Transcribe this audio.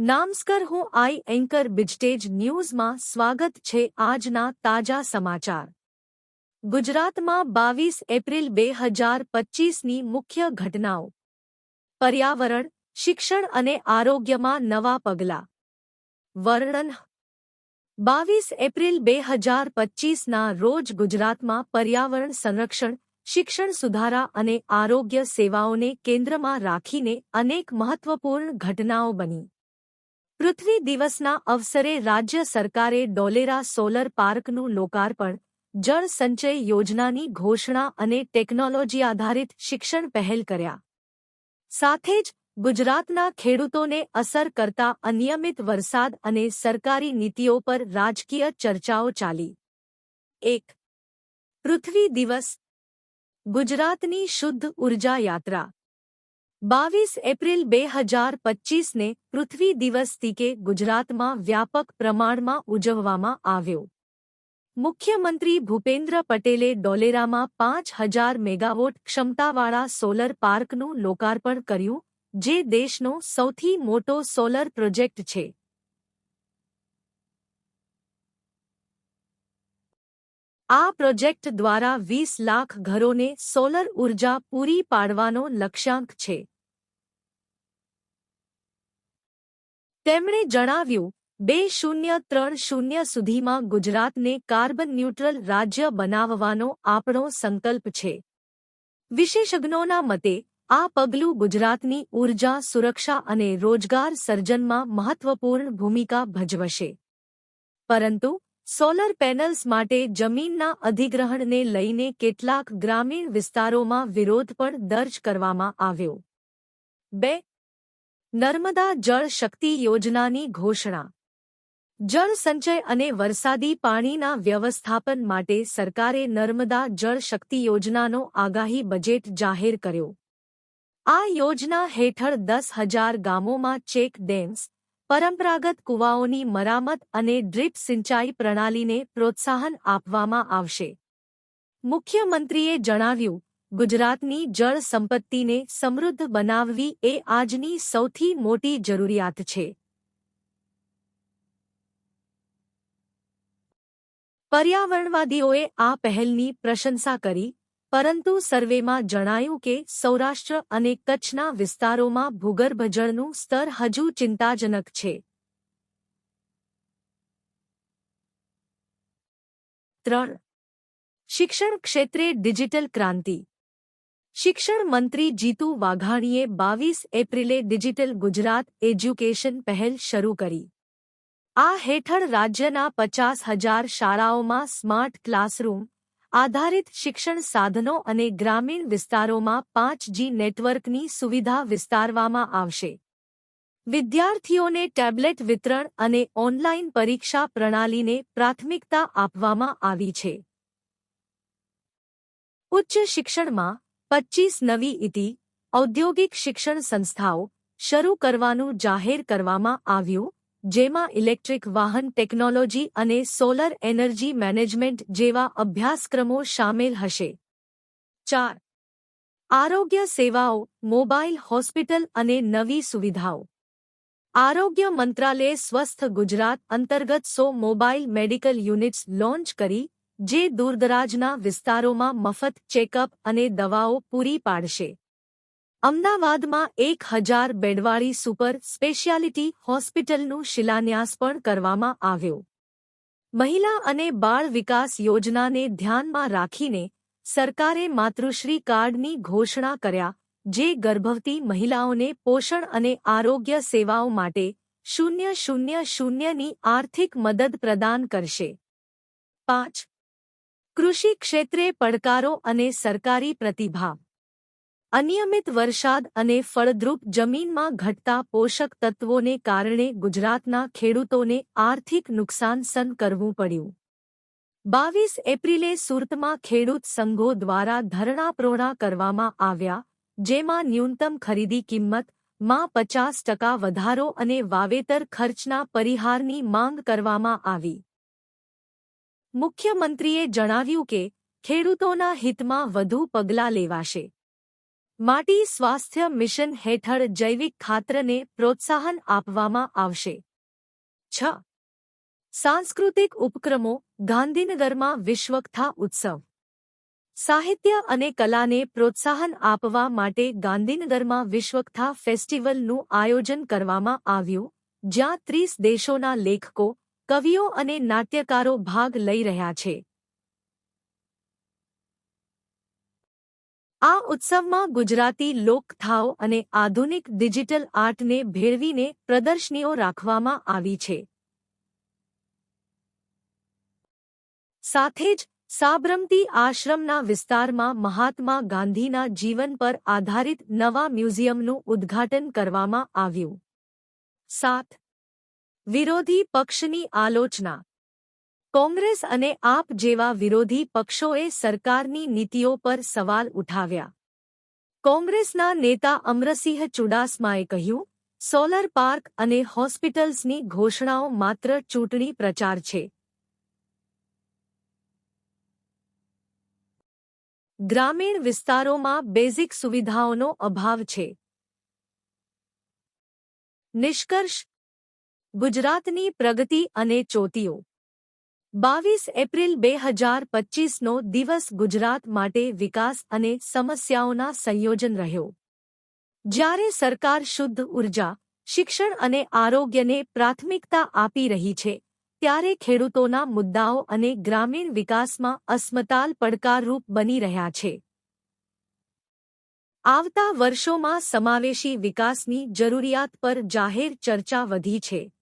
નામસ્કર હું આઈ એન્કર બિજટેજ ન્યૂઝમાં સ્વાગત છે આજના તાજા સમાચાર. ગુજરાતમાં બાવીસ એપ્રિલ બે હજાર પચ્ચીસની મુખ્ય ઘટનાઓ. પર્યાવરણ, શિક્ષણ અને આરોગ્યમાં નવા પગલાં. વર્ણન. બાવીસ એપ્રિલ બે હજાર પચ્ચીસના રોજ ગુજરાતમાં પર્યાવરણ સંરક્ષણ, શિક્ષણ સુધારા અને આરોગ્ય સેવાઓને કેન્દ્રમાં રાખીને અનેક મહત્વપૂર્ણ ઘટનાઓ બની. પૃથ્વી દિવસના અવસરે રાજ્ય સરકારે ડોલેરા સોલર પાર્કનું લોકાર્પણ, જળ સંચય યોજનાની ઘોષણા અને ટેકનોલોજી આધારિત શિક્ષણ પહેલ કર્યા. સાથે જ, ગુજરાતના ખેડૂતોને અસર કરતા અનિયમિત વરસાદ અને સરકારી નીતિઓ પર રાજકીય ચર્ચાઓ ચાલી. એક. પૃથ્વી દિવસ. ગુજરાતની શુદ્ધ ઊર્જા યાત્રા. બાવીસ એપ્રિલ બે હજાર પચ્ચીસને પૃથ્વી દિવસ તીકે ગુજરાતમાં વ્યાપક પ્રમાણમાં ઉજવવામાં આવ્યો. મુખ્યમંત્રી ભૂપેન્દ્ર પટેલે ડોલેરામાં પાંચ હજાર મેગાવોટ ક્ષમતાવાળા સોલર પાર્કનું લોકાર્પણ કર્યું, જે દેશનો સૌથી મોટો સોલર પ્રોજેક્ટ છે. આ પ્રોજેક્ટ દ્વારા વીસ લાખ ઘરોને સોલર ઊર્જા પૂરી પાડવાનો લક્ષ્યાંક છે. તેમણે જણાવ્યું, બે શૂન્ય ત્રણ શૂન્ય સુધીમાં ગુજરાતને કાર્બન ન્યુટ્રલ રાજ્ય બનાવવાનો આપણો સંકલ્પ છે. વિશેષજ્ઞોના મતે, આ પગલું ગુજરાતની ઊર્જા સુરક્ષા અને રોજગાર સર્જનમાં મહત્વપૂર્ણ ભૂમિકા ભજવશે. પરંતુ, સોલર પેનલ્સ માટે જમીનના અધિગ્રહણને લઈને કેટલાક ગ્રામીણ વિસ્તારોમાં વિરોધ પણ દર્જ કરવામાં આવ્યો. બે નર્મદા જળ શક્તિ યોજનાની ઘોષણા. જળ સંચય અને વરસાદી પાણીના વ્યવસ્થાપન માટે સરકારે નર્મદા જળ શક્તિ યોજનાનો આગાહી બજેટ જાહેર કર્યો. આ યોજના હેઠળ દસ હજાર ગામોમાં ચેક ડેમ્સ, પરંપરાગત કૂવાઓની મરામત અને ડ્રીપ સિંચાઈ પ્રણાલીને પ્રોત્સાહન આપવામાં આવશે. મુખ્યમંત્રીએ જણાવ્યું ગુજરાતની જળ સંપત્તિને સમૃદ્ધ બનાવવી એ આજની સૌથી મોટી જરૂરિયાત છે. પર્યાવરણવાદીઓએ આ પહેલની પ્રશંસા કરી, પરંતુ સર્વેમાં જણાયું કે સૌરાષ્ટ્ર અને કચ્છના વિસ્તારોમાં ભૂગર્ભજળનું સ્તર હજુ ચિંતાજનક છે. ત્રણ. શિક્ષણ ક્ષેત્રે ડિજિટલ ક્રાંતિ. શિક્ષણ મંત્રી જીતુ વાઘાણીએ બાવીસ એપ્રિલે ડિજિટલ ગુજરાત એજ્યુકેશન પહેલ શરૂ કરી. આ હેઠળ રાજ્યના પચાસ હજાર શાળાઓમાં સ્માર્ટ ક્લાસરૂમ, આધારિત શિક્ષણ સાધનો અને ગ્રામીણ વિસ્તારોમાં પાંચ જી નેટવર્કની સુવિધા વિસ્તારવામાં આવશે. વિદ્યાર્થીઓને ટેબ્લેટ વિતરણ અને ઓનલાઇન પરીક્ષા પ્રણાલીને પ્રાથમિકતા આપવામાં આવી છે. ઉચ્ચ શિક્ષણમાં પચ્ચીસ નવી ઇતિ, ઔદ્યોગિક શિક્ષણ સંસ્થાઓ શરૂ કરવાનું જાહેર કરવામાં આવ્યું, જેમાં ઇલેક્ટ્રિક વાહન ટેકનોલોજી અને સોલર એનર્જી મેનેજમેન્ટ જેવા અભ્યાસક્રમો શામેલ હશે. ચાર. આરોગ્ય સેવાઓ, મોબાઈલ, હોસ્પિટલ અને નવી સુવિધાઓ. આરોગ્ય મંત્રાલયે સ્વસ્થ ગુજરાત અંતર્ગત સો મોબાઈલ મેડિકલ યુનિટ્સ લોન્ચ કરી જે દૂરદરાજના વિસ્તારોમાં મફત ચેકઅપ અને દવાઓ પૂરી પાડશે. અમદાવાદમાં એક હજાર બેડવાળી સુપર સ્પેશિયાલિટી હોસ્પિટલનું શિલાન્યાસ પણ કરવામાં આવ્યો. મહિલા અને બાળ વિકાસ યોજનાને ધ્યાનમાં રાખીને સરકારે માતૃશ્રી કાર્ડની ઘોષણા કર્યા, જે ગર્ભવતી મહિલાઓને પોષણ અને આરોગ્ય સેવાઓ માટે શૂન્ય શૂન્ય શૂન્યની આર્થિક મદદ પ્રદાન કરશે. પાંચ કૃષિ ક્ષેત્રે પડકારો અને સરકારી પ્રતિભા. અનિયમિત વરસાદ અને ફળદ્રુપ જમીનમાં ઘટતા પોષક તત્વોને કારણે ગુજરાતના ખેડૂતોને આર્થિક નુકસાન સન કરવું પડ્યું. બાવીસ એપ્રિલે સુરતમાં ખેડૂત સંઘો દ્વારા ધરણાપ્રોણા કરવામાં આવ્યા, જેમાં ન્યૂનતમ ખરીદી કિંમતમાં પચાસ ટકા વધારો અને વાવેતર ખર્ચના પરિહારની માંગ કરવામાં આવી. મુખ્યમંત્રીએ જણાવ્યું કે, ખેડૂતોના હિતમાં વધુ પગલાં લેવાશે. માટી સ્વાસ્થ્ય મિશન હેઠળ જૈવિક ખાતરને પ્રોત્સાહન આપવામાં આવશે. છ. સાંસ્કૃતિક ઉપક્રમો ગાંધીનગરમાં વિશ્વકથા ઉત્સવ. સાહિત્ય અને કલાને પ્રોત્સાહન આપવા માટે ગાંધીનગરમાં વિશ્વકથા ફેસ્ટિવલનું આયોજન કરવામાં આવ્યું, જ્યાં ત્રીસ દેશોના લેખકો કવિઓ અને નાટ્યકારો ભાગ લઈ રહ્યા છે. આ ઉત્સવમાં ગુજરાતી લોકકથાઓ અને આધુનિક ડિજિટલ આર્ટને ભેળવીને પ્રદર્શનીઓ રાખવામાં આવી છે. સાથે જ સાબરમતી આશ્રમના વિસ્તારમાં મહાત્મા ગાંધીના જીવન પર આધારિત નવા મ્યુઝિયમનું ઉદ્ઘાટન કરવામાં આવ્યું. સાત વિરોધી પક્ષની આલોચના. કોંગ્રેસ અને આપ જેવા વિરોધી પક્ષોએ સરકારની નીતિઓ પર સવાલ ઉઠાવ્યા. કોંગ્રેસના નેતા અમરસિંહ ચુડાસમાએ કહ્યું, સોલર પાર્ક અને હોસ્પિટલ્સની ઘોષણાઓ માત્ર ચૂંટણી પ્રચાર છે. ગ્રામીણ વિસ્તારોમાં બેઝિક સુવિધાઓનો અભાવ છે. નિષ્કર્ષ ગુજરાતની પ્રગતિ અને ચોતીઓ. બાવીસ એપ્રિલ બે હજાર પચ્ચીસનો દિવસ ગુજરાત માટે વિકાસ અને સમસ્યાઓના સંયોજન રહ્યો. જ્યારે સરકાર શુદ્ધ ઊર્જા, શિક્ષણ અને આરોગ્યને પ્રાથમિકતા આપી રહી છે, ત્યારે ખેડૂતોના મુદ્દાઓ અને ગ્રામીણ વિકાસમાં અસ્મતાલ પડકારરૂપ બની રહ્યા છે. આવતા વર્ષોમાં સમાવેશી વિકાસની જરૂરિયાત પર જાહેર ચર્ચા વધી છે.